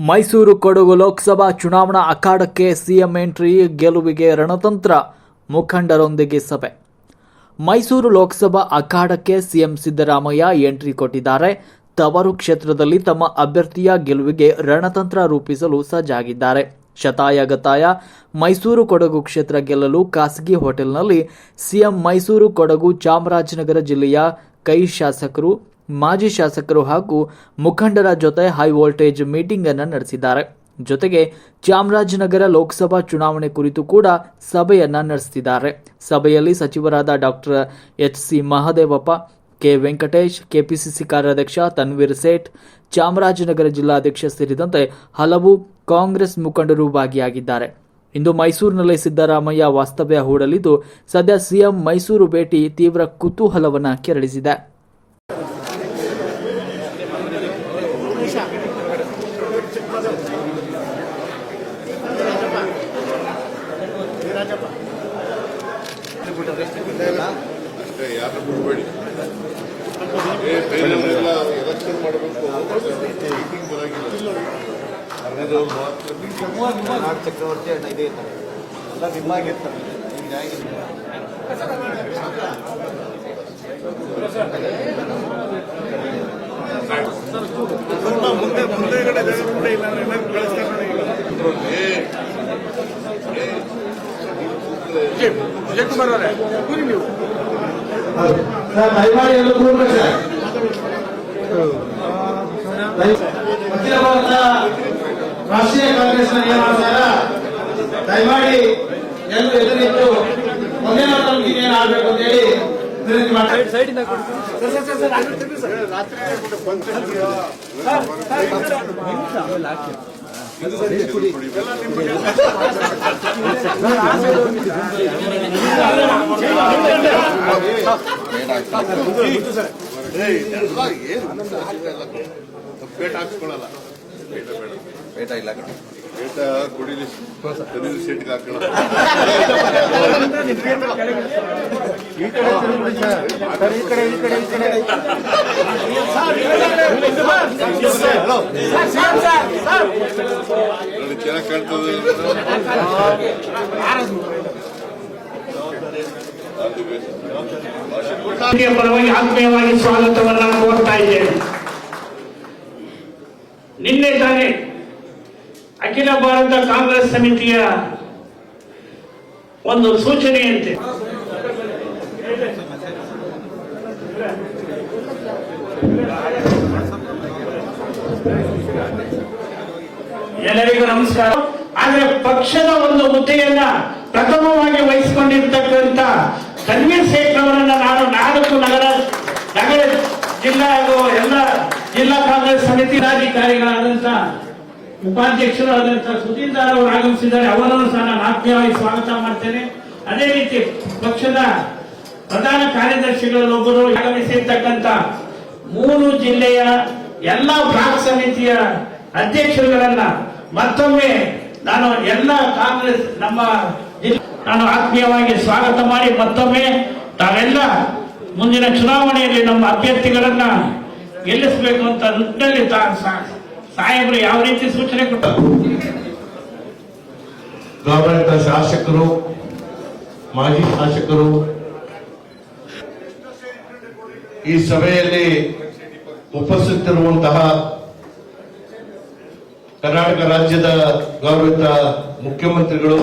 ಮೈಸೂರು ಕೊಡಗು ಲೋಕಸಭಾ ಚುನಾವಣಾ ಅಖಾಡಕ್ಕೆ CM entry, ಗೆಲುವಿಗೆ ರಣತಂತ್ರ, ಮುಖಂಡರೊಂದಿಗೆ ಸಭೆ. ಮೈಸೂರು ಲೋಕಸಭಾ ಅಖಾಡಕ್ಕೆ ಸಿಎಂ ಸಿದ್ದರಾಮಯ್ಯ ಎಂಟ್ರಿ ಕೊಟ್ಟಿದ್ದಾರೆ. ತವರು ಕ್ಷೇತ್ರದಲ್ಲಿ ತಮ್ಮ ಅಭ್ಯರ್ಥಿಯ ಗೆಲುವಿಗೆ ರಣತಂತ್ರ ರೂಪಿಸಲು ಸಜ್ಜಾಗಿದ್ದಾರೆ. ಶತಾಯ ಗತಾಯ, ಮೈಸೂರು ಕೊಡಗು ಕ್ಷೇತ್ರ ಗೆಲ್ಲಲು ಖಾಸಗಿ ಹೋಟೆಲ್ನಲ್ಲಿ ಸಿಎಂ ಮೈಸೂರು ಕೊಡಗು ಚಾಮರಾಜನಗರ ಜಿಲ್ಲೆಯ ಕೈ ಶಾಸಕರು ಮಾಜಿ ಶಾಸಕರು ಹಾಗೂ ಮುಖಂಡರ ಜೊತೆ ಹೈ ವೋಲ್ಟೇಜ್ ಮೀಟಿಂಗ್ ಅನ್ನು ನಡೆಸಿದ್ದಾರೆ. ಜೊತೆಗೆ ಚಾಮರಾಜನಗರ ಲೋಕಸಭಾ ಚುನಾವಣೆ ಕುರಿತು ಕೂಡ ಸಭೆಯನ್ನ ನಡೆಸಿದ್ದಾರೆ ಸಭೆಯಲ್ಲಿ ಸಚಿವರಾದ doctor H C Mahadevappa, K Venkatesh, KPCC ಕಾರ್ಯಾಧ್ಯಕ್ಷ ತನ್ವೀರ್ ಸೇಠ್, ಚಾಮರಾಜನಗರ ಜಿಲ್ಲಾಧ್ಯಕ್ಷ ಸೇರಿದಂತೆ ಹಲವು ಕಾಂಗ್ರೆಸ್ ಮುಖಂಡರು ಭಾಗಿಯಾಗಿದ್ದಾರೆ. ಇಂದು ಮೈಸೂರಿನಲ್ಲಿ ಸಿದ್ದರಾಮಯ್ಯ ವಾಸ್ತವ್ಯ ಹೂಡಲಿದ್ದು, ಸದ್ಯ ಸಿಎಂ ಮೈಸೂರು ಭೇಟಿ ತೀವ್ರ ಕುತೂಹಲವನ್ನು ಕೆರಳಿಸಿದೆ. ಬೇರೆಯವರೆಲ್ಲ ಎಲೆಕ್ಷನ್ ಮಾಡಬೇಕು ಮೀಟಿಂಗ್ ಬರಂಗಿಲ್ಲ ಮುಂದೆ ಮಾತ್ರ meeting. ನಾಡು ಚಕ್ರವರ್ತಿ ಅಣ್ಣ ಇದೇ ಇರ್ತಾರೆ ಎಲ್ಲ ನಿಮ್ಮಾಗಿರ್ತಾರೆ ಹೀಗಾಗಿ ಏ, ಸರ್ ದಯಮಾಡಿ ಎಲ್ಲ ಕೂರ್ಬೇಕು ಸರ್ ದಯ- ಅಖಿಲ ಭಾರತ ರಾಷ್ಟ್ರೀಯ ಕಾಂಗ್ರೆಸ್ ದಯಮಾಡಿ ಎಲ್ಲರೂ ಎದುರಿಟ್ಟು ಒಂದೇ ಮಾತನ್ನು ಇನ್ನೇನು ಆಗ್ಬೇಕು ಅಂತ ಹೇಳಿ ವಿನಂತಿ ಮಾಡ್ತಾರೆ ಸರ್ ಪೇಟ ಹಾಕ್ಸ್ಕೊಳಲ್ಲ ಪೇಟ ಇಲ್ಲ ಪೇಟ ಕುಡಿಲಿ ಕುಡಿಲಿ ಸೀಟ್ಗೆ ಹಾಕೋಣ ನೋಡಿ ಚೆನ್ನಾಗಿ ಕಾಣ್ತದೆ ಪರವಾಗಿ ಆತ್ಮೀಯವಾಗಿ ಸ್ವಾಗತವನ್ನ ಕೋರ್ತಾ ಇದ್ದೇನೆ. ನಿನ್ನೆ ತಾನೇ ಅಖಿಲ ಭಾರತ ಕಾಂಗ್ರೆಸ್ ಸಮಿತಿಯ ಒಂದು ಸೂಚನೆಯಂತೆ ಎಲ್ಲರಿಗೂ ನಮಸ್ಕಾರ. ಆದರೆ ಪಕ್ಷದ ಒಂದು ಹುದ್ದೆಯನ್ನ ಪ್ರಥಮವಾಗಿ ವಹಿಸಿಕೊಂಡಿರ್ತಕ್ಕಂಥ ತನ್ವೀರ್ ಶೇಖ್ ಅವರನ್ನ ನಾನು ನಾಲ್ಕು ನಗರ ನಗರ ಜಿಲ್ಲಾ ಎಲ್ಲ ಜಿಲ್ಲಾ ಕಾಂಗ್ರೆಸ್ ಸಮಿತಿ ಅಧಿಕಾರಿಗಳಾದಂತ ಉಪಾಧ್ಯಕ್ಷರು ಆದಂತ ಸುಧೀಂದರ್ ಅವರು ಆಗಮಿಸಿದ್ದಾರೆ. ಅವರನ್ನು ಸಹ ನಾನು ಆತ್ಮೀಯವಾಗಿ ಸ್ವಾಗತ ಮಾಡ್ತೇನೆ. ಅದೇ ರೀತಿ ಪಕ್ಷದ ಪ್ರಧಾನ ಕಾರ್ಯದರ್ಶಿಗಳಲ್ಲೊಬ್ಬರು ಆಗಮಿಸಿರ್ತಕ್ಕಂಥ ಮೂರು ಜಿಲ್ಲೆಯ ಎಲ್ಲ ಬ್ಲಾಕ್ ಸಮಿತಿಯ ಅಧ್ಯಕ್ಷರುಗಳನ್ನ ಮತ್ತೊಮ್ಮೆ ನಾನು ಎಲ್ಲ ಕಾಂಗ್ರೆಸ್ ನಮ್ಮ ನಾನು ಆತ್ಮೀಯವಾಗಿ ಸ್ವಾಗತ ಮಾಡಿ ಮತ್ತೊಮ್ಮೆ ತಾವೆಲ್ಲ ಮುಂದಿನ ಚುನಾವಣೆಯಲ್ಲಿ ನಮ್ಮ ಅಭ್ಯರ್ಥಿಗಳನ್ನ ಗೆಲ್ಲಿಸಬೇಕು ಅಂತ ನಿಟ್ಟಿನಲ್ಲಿ ಸಾಹೇಬರು ಯಾವ ರೀತಿ ಸೂಚನೆ ಕೊಟ್ಟರು ಗೌರವಿತ ಶಾಸಕರು, ಮಾಜಿ ಶಾಸಕರು, ಈ ಸಭೆಯಲ್ಲಿ ಉಪಸ್ಥಿತಿರುವಂತಹ ಕರ್ನಾಟಕ ರಾಜ್ಯದ ಗೌರವಿತ ಮುಖ್ಯಮಂತ್ರಿಗಳು